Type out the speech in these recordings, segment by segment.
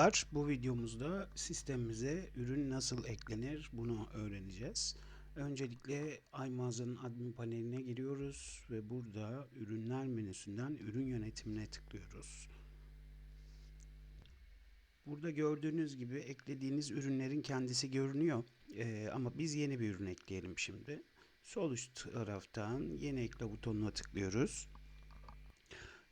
Merhabalar. Bu videomuzda sistemimize ürün nasıl eklenir bunu öğreneceğiz. Öncelikle iMağaza'nın admin paneline giriyoruz ve burada ürünler menüsünden ürün yönetimine tıklıyoruz. Burada gördüğünüz gibi eklediğiniz ürünlerin kendisi görünüyor. Ee, ama biz yeni bir ürün ekleyelim şimdi. Sol üst taraftan yeni ekle butonuna tıklıyoruz.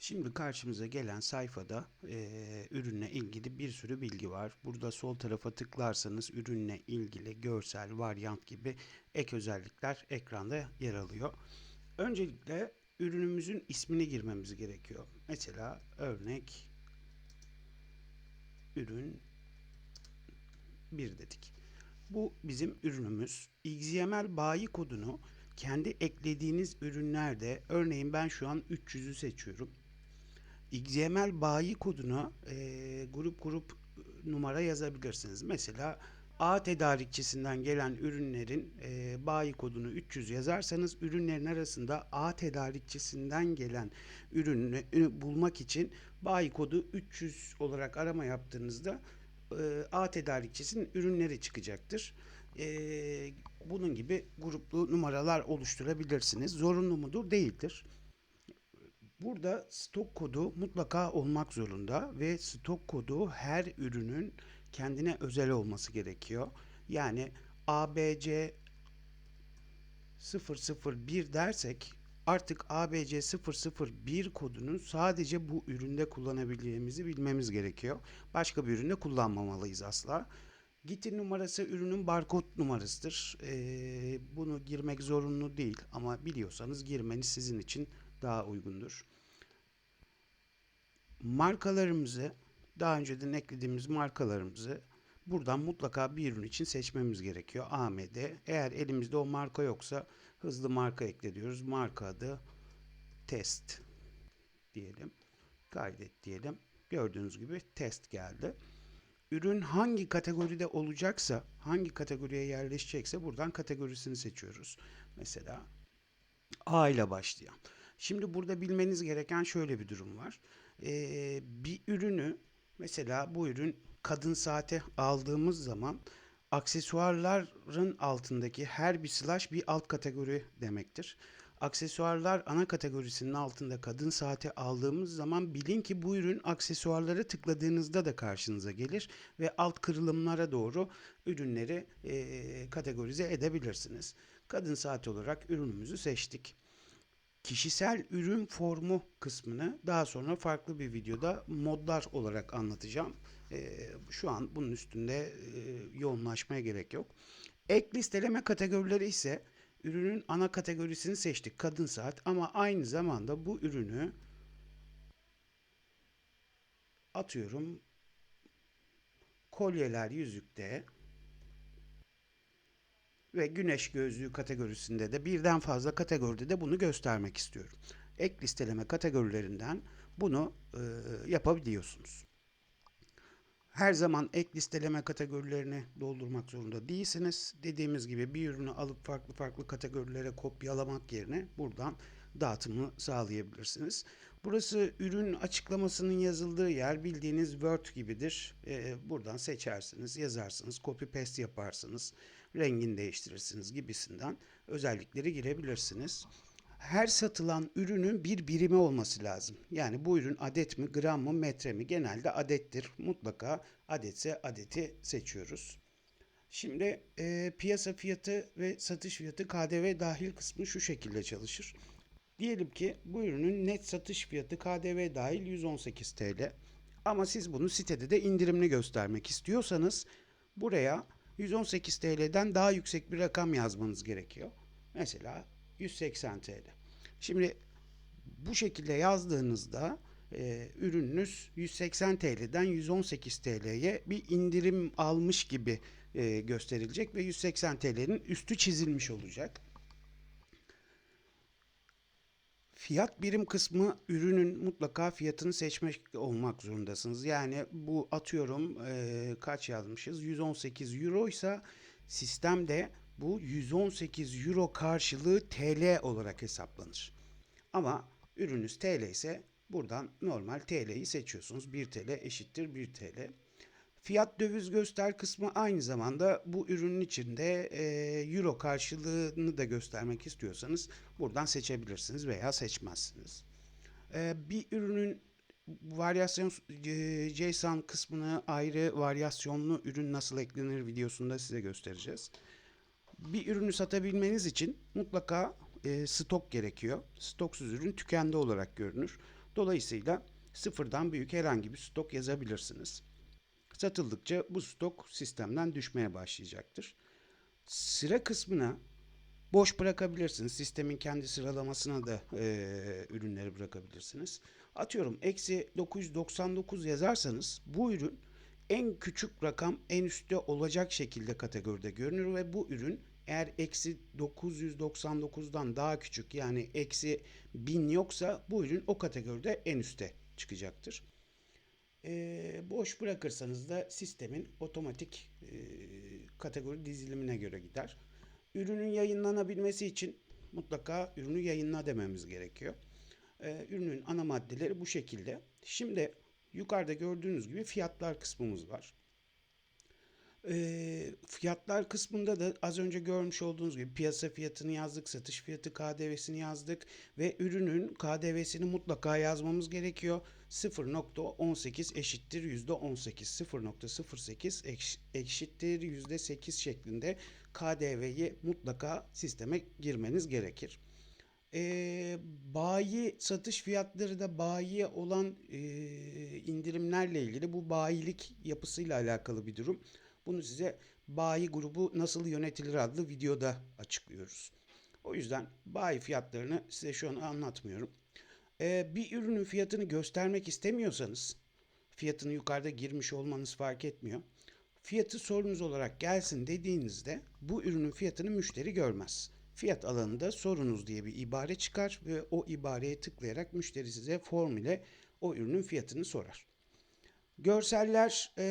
Şimdi karşımıza gelen sayfada e, ürünle ilgili bir sürü bilgi var. Burada sol tarafa tıklarsanız ürünle ilgili görsel, varyant gibi ek özellikler ekranda yer alıyor. Öncelikle ürünümüzün ismini girmemiz gerekiyor. Mesela örnek ürün 1 dedik. Bu bizim ürünümüz. XML bayi kodunu kendi eklediğiniz ürünlerde örneğin ben şu an 300'ü seçiyorum. XML bayi koduna e, grup grup numara yazabilirsiniz. Mesela A tedarikçisinden gelen ürünlerin e, bayi kodunu 300 yazarsanız ürünlerin arasında A tedarikçisinden gelen ürünü bulmak için bayi kodu 300 olarak arama yaptığınızda e, A tedarikçisinin ürünleri çıkacaktır. E, bunun gibi gruplu numaralar oluşturabilirsiniz. Zorunlu mudur? Değildir. Burada stok kodu mutlaka olmak zorunda ve stok kodu her ürünün kendine özel olması gerekiyor. Yani ABC 001 dersek artık ABC 001 kodunu sadece bu üründe kullanabileceğimizi bilmemiz gerekiyor. Başka bir üründe kullanmamalıyız asla. Gitin numarası ürünün barkod numarasıdır. Ee, bunu girmek zorunlu değil ama biliyorsanız girmeniz sizin için daha uygundur. Markalarımızı daha önceden eklediğimiz markalarımızı buradan mutlaka bir ürün için seçmemiz gerekiyor. AMD. Eğer elimizde o marka yoksa hızlı marka ekle diyoruz. Marka adı test diyelim. Kaydet diyelim. Gördüğünüz gibi test geldi. Ürün hangi kategoride olacaksa, hangi kategoriye yerleşecekse buradan kategorisini seçiyoruz. Mesela A ile başlayan. Şimdi burada bilmeniz gereken şöyle bir durum var. Ee, bir ürünü mesela bu ürün kadın saate aldığımız zaman aksesuarların altındaki her bir slash bir alt kategori demektir. Aksesuarlar ana kategorisinin altında kadın saati aldığımız zaman bilin ki bu ürün aksesuarlara tıkladığınızda da karşınıza gelir ve alt kırılımlara doğru ürünleri e, kategorize edebilirsiniz. Kadın saat olarak ürünümüzü seçtik. Kişisel ürün formu kısmını daha sonra farklı bir videoda modlar olarak anlatacağım. Ee, şu an bunun üstünde e, yoğunlaşmaya gerek yok. Ek listeleme kategorileri ise ürünün ana kategorisini seçtik kadın saat ama aynı zamanda bu ürünü atıyorum kolyeler yüzükte ve güneş gözlüğü kategorisinde de birden fazla kategoride de bunu göstermek istiyorum. Ek listeleme kategorilerinden bunu e, yapabiliyorsunuz. Her zaman ek listeleme kategorilerini doldurmak zorunda değilsiniz. Dediğimiz gibi bir ürünü alıp farklı farklı kategorilere kopyalamak yerine buradan dağıtımı sağlayabilirsiniz. Burası ürün açıklamasının yazıldığı yer bildiğiniz Word gibidir. Ee, buradan seçersiniz, yazarsınız, copy paste yaparsınız, rengini değiştirirsiniz gibisinden özellikleri girebilirsiniz. Her satılan ürünün bir birimi olması lazım. Yani bu ürün adet mi, gram mı, metre mi? Genelde adettir. Mutlaka adetse adeti seçiyoruz. Şimdi e, piyasa fiyatı ve satış fiyatı KDV dahil kısmı şu şekilde çalışır. Diyelim ki bu ürünün net satış fiyatı KDV dahil 118 TL. Ama siz bunu sitede de indirimli göstermek istiyorsanız buraya 118 TL'den daha yüksek bir rakam yazmanız gerekiyor. Mesela 180 TL. Şimdi bu şekilde yazdığınızda e, ürününüz 180 TL'den 118 TL'ye bir indirim almış gibi e, gösterilecek ve 180 TL'nin üstü çizilmiş olacak. Fiyat birim kısmı ürünün mutlaka fiyatını seçmek olmak zorundasınız. Yani bu atıyorum e, kaç yazmışız? 118 euro ise sistemde bu 118 euro karşılığı TL olarak hesaplanır. Ama ürününüz TL ise buradan normal TL'yi seçiyorsunuz. 1 TL eşittir 1 TL. Fiyat döviz göster kısmı aynı zamanda bu ürünün içinde e, euro karşılığını da göstermek istiyorsanız buradan seçebilirsiniz veya seçmezsiniz. E, bir ürünün varyasyon e, JSON kısmını ayrı varyasyonlu ürün nasıl eklenir videosunda size göstereceğiz. Bir ürünü satabilmeniz için mutlaka e, stok gerekiyor. Stoksuz ürün tükendi olarak görünür. Dolayısıyla sıfırdan büyük herhangi bir stok yazabilirsiniz. Satıldıkça bu stok sistemden düşmeye başlayacaktır. Sıra kısmına boş bırakabilirsiniz. Sistemin kendi sıralamasına da e, ürünleri bırakabilirsiniz. Atıyorum eksi 999 yazarsanız bu ürün en küçük rakam en üstte olacak şekilde kategoride görünür ve bu ürün eğer eksi 999'dan daha küçük yani eksi 1000 yoksa bu ürün o kategoride en üste çıkacaktır. Ee, boş bırakırsanız da sistemin otomatik e, kategori dizilimine göre gider. Ürünün yayınlanabilmesi için mutlaka ürünü yayınla dememiz gerekiyor. Ee, ürünün ana maddeleri bu şekilde. Şimdi yukarıda gördüğünüz gibi fiyatlar kısmımız var. Ee, fiyatlar kısmında da az önce görmüş olduğunuz gibi piyasa fiyatını yazdık, satış fiyatı KDV'sini yazdık ve ürünün KDV'sini mutlaka yazmamız gerekiyor. 0.18 eşittir %18, 0.08 eş- eşittir %8 şeklinde KDV'yi mutlaka sisteme girmeniz gerekir. Ee, bayi satış fiyatları da bayiye olan e, indirimlerle ilgili bu bayilik yapısıyla alakalı bir durum. Bunu size bayi grubu nasıl yönetilir adlı videoda açıklıyoruz. O yüzden bayi fiyatlarını size şu an anlatmıyorum. Ee, bir ürünün fiyatını göstermek istemiyorsanız fiyatını yukarıda girmiş olmanız fark etmiyor. Fiyatı sorunuz olarak gelsin dediğinizde bu ürünün fiyatını müşteri görmez. Fiyat alanında sorunuz diye bir ibare çıkar ve o ibareye tıklayarak müşteri size form ile o ürünün fiyatını sorar. Görseller e,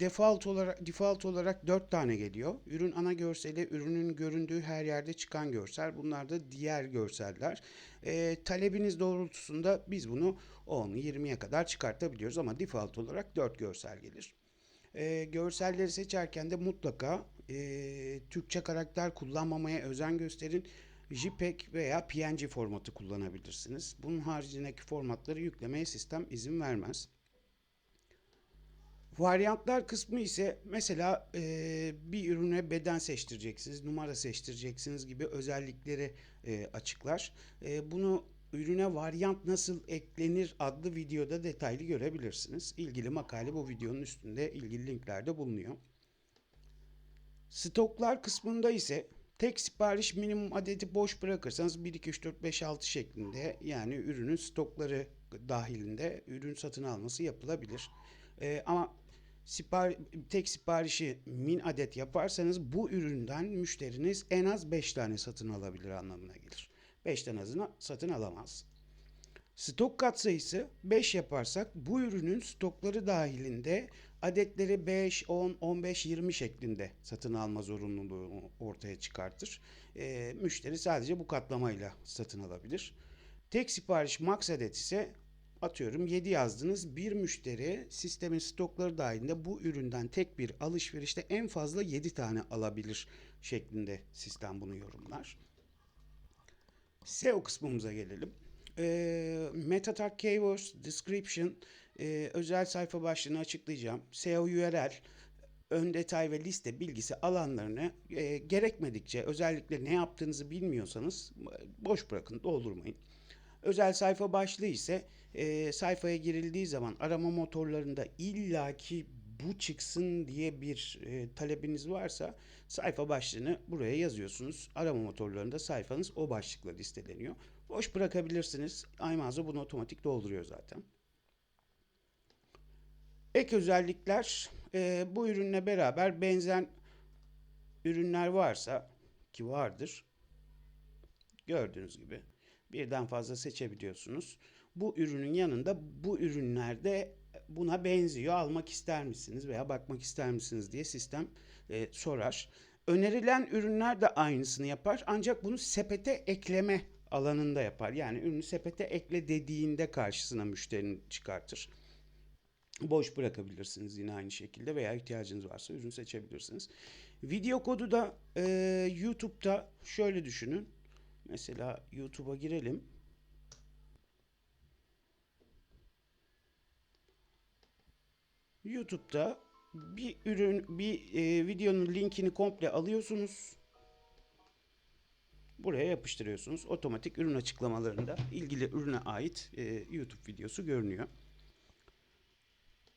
default olarak default olarak 4 tane geliyor. Ürün ana görseli, ürünün göründüğü her yerde çıkan görsel. Bunlar da diğer görseller. E, talebiniz doğrultusunda biz bunu 10-20'ye kadar çıkartabiliyoruz ama default olarak 4 görsel gelir. E, görselleri seçerken de mutlaka e, Türkçe karakter kullanmamaya özen gösterin. JPEG veya PNG formatı kullanabilirsiniz. Bunun haricindeki formatları yüklemeye sistem izin vermez. Varyantlar kısmı ise mesela e, bir ürüne beden seçtireceksiniz, numara seçtireceksiniz gibi özellikleri e, açıklar. E, bunu ürüne varyant nasıl eklenir adlı videoda detaylı görebilirsiniz. İlgili makale bu videonun üstünde ilgili linklerde bulunuyor. Stoklar kısmında ise tek sipariş minimum adeti boş bırakırsanız 1, 2, 3, 4, 5, 6 şeklinde yani ürünün stokları dahilinde ürün satın alması yapılabilir. Ee, ama sipar tek siparişi min adet yaparsanız bu üründen müşteriniz en az 5 tane satın alabilir anlamına gelir. 5'ten azını satın alamaz. Stok katsayısı 5 yaparsak bu ürünün stokları dahilinde adetleri 5, 10, 15, 20 şeklinde satın alma zorunluluğu ortaya çıkartır. Ee, müşteri sadece bu katlamayla satın alabilir. Tek sipariş max adet ise atıyorum 7 yazdınız. Bir müşteri sistemin stokları dahilinde bu üründen tek bir alışverişte en fazla 7 tane alabilir şeklinde sistem bunu yorumlar. SEO kısmımıza gelelim. E, meta tag keywords, description, e, özel sayfa başlığını açıklayacağım. SEO URL, ön detay ve liste bilgisi alanlarını e, gerekmedikçe özellikle ne yaptığınızı bilmiyorsanız boş bırakın, doldurmayın. Özel sayfa başlığı ise e, sayfaya girildiği zaman arama motorlarında illaki bu çıksın diye bir e, talebiniz varsa sayfa başlığını buraya yazıyorsunuz. Arama motorlarında sayfanız o başlıkla listeleniyor. Boş bırakabilirsiniz. iMazda bunu otomatik dolduruyor zaten. Ek özellikler e, bu ürünle beraber benzer ürünler varsa ki vardır. Gördüğünüz gibi birden fazla seçebiliyorsunuz. Bu ürünün yanında bu ürünlerde buna benziyor almak ister misiniz veya bakmak ister misiniz diye sistem e, sorar. Önerilen ürünler de aynısını yapar ancak bunu sepete ekleme alanında yapar. Yani ürünü sepete ekle dediğinde karşısına müşterinin çıkartır. boş bırakabilirsiniz yine aynı şekilde veya ihtiyacınız varsa ürün seçebilirsiniz. Video kodu da e, YouTube'da şöyle düşünün. Mesela YouTube'a girelim. YouTube'da bir ürün, bir e, videonun linkini komple alıyorsunuz. Buraya yapıştırıyorsunuz. Otomatik ürün açıklamalarında ilgili ürüne ait e, YouTube videosu görünüyor.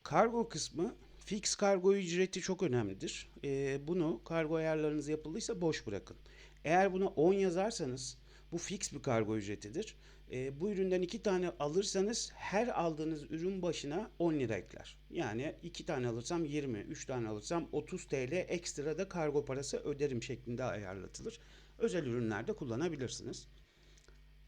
Kargo kısmı fix kargo ücreti çok önemlidir. E, bunu kargo ayarlarınız yapıldıysa boş bırakın. Eğer buna 10 yazarsanız bu fix bir kargo ücretidir. E, bu üründen iki tane alırsanız her aldığınız ürün başına 10 lira ekler. Yani iki tane alırsam 20, 3 tane alırsam 30 TL ekstra da kargo parası öderim şeklinde ayarlatılır. Özel ürünlerde kullanabilirsiniz.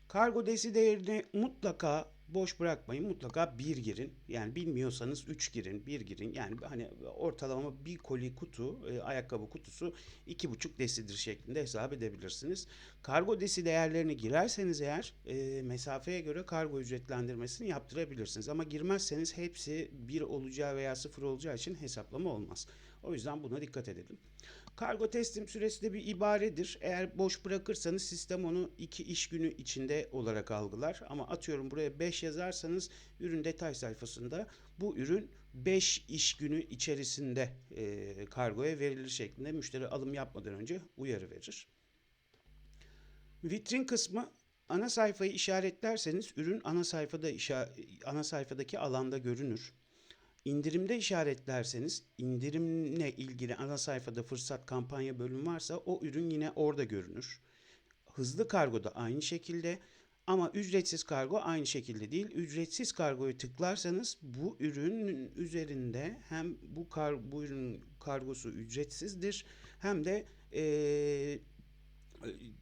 Kargo desi değerini mutlaka boş bırakmayın. Mutlaka bir girin. Yani bilmiyorsanız 3 girin, 1 girin. Yani hani ortalama bir koli kutu, e, ayakkabı kutusu 2,5 desidir şeklinde hesap edebilirsiniz. Kargo desi değerlerini girerseniz eğer e, mesafeye göre kargo ücretlendirmesini yaptırabilirsiniz. Ama girmezseniz hepsi 1 olacağı veya 0 olacağı için hesaplama olmaz. O yüzden buna dikkat edelim. Kargo teslim süresi de bir ibaredir. Eğer boş bırakırsanız sistem onu 2 iş günü içinde olarak algılar. Ama atıyorum buraya 5 yazarsanız ürün detay sayfasında bu ürün 5 iş günü içerisinde e, kargoya verilir şeklinde müşteri alım yapmadan önce uyarı verir. Vitrin kısmı ana sayfayı işaretlerseniz ürün ana sayfada ana sayfadaki alanda görünür. İndirimde işaretlerseniz indirimle ilgili ana sayfada fırsat kampanya bölüm varsa o ürün yine orada görünür. Hızlı kargo da aynı şekilde ama ücretsiz kargo aynı şekilde değil. Ücretsiz kargoyu tıklarsanız bu ürünün üzerinde hem bu kar bu ürünün kargosu ücretsizdir hem de eee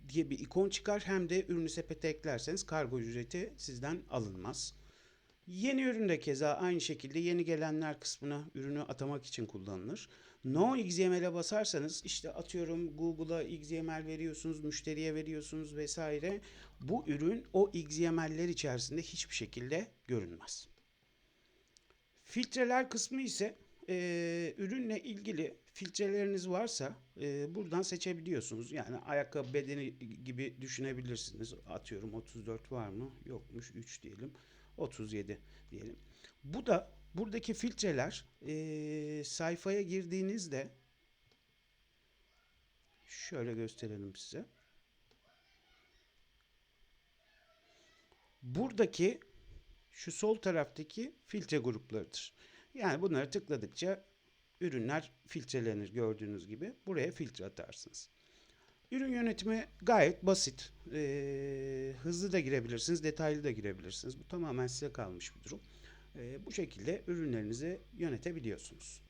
diye bir ikon çıkar hem de ürünü sepete eklerseniz kargo ücreti sizden alınmaz. Yeni ürün de keza aynı şekilde yeni gelenler kısmına ürünü atamak için kullanılır. No XML'e basarsanız işte atıyorum Google'a XML veriyorsunuz, müşteriye veriyorsunuz vesaire. Bu ürün o XML'ler içerisinde hiçbir şekilde görünmez. Filtreler kısmı ise e, ürünle ilgili filtreleriniz varsa e, buradan seçebiliyorsunuz. Yani ayakkabı bedeni gibi düşünebilirsiniz. Atıyorum 34 var mı? Yokmuş 3 diyelim. 37 diyelim. Bu da buradaki filtreler e, sayfaya girdiğinizde şöyle gösterelim size. Buradaki şu sol taraftaki filtre gruplarıdır. Yani bunları tıkladıkça ürünler filtrelenir gördüğünüz gibi. Buraya filtre atarsınız. Ürün yönetimi gayet basit. Ee, hızlı da girebilirsiniz, detaylı da girebilirsiniz. Bu tamamen size kalmış bir durum. Ee, bu şekilde ürünlerinizi yönetebiliyorsunuz.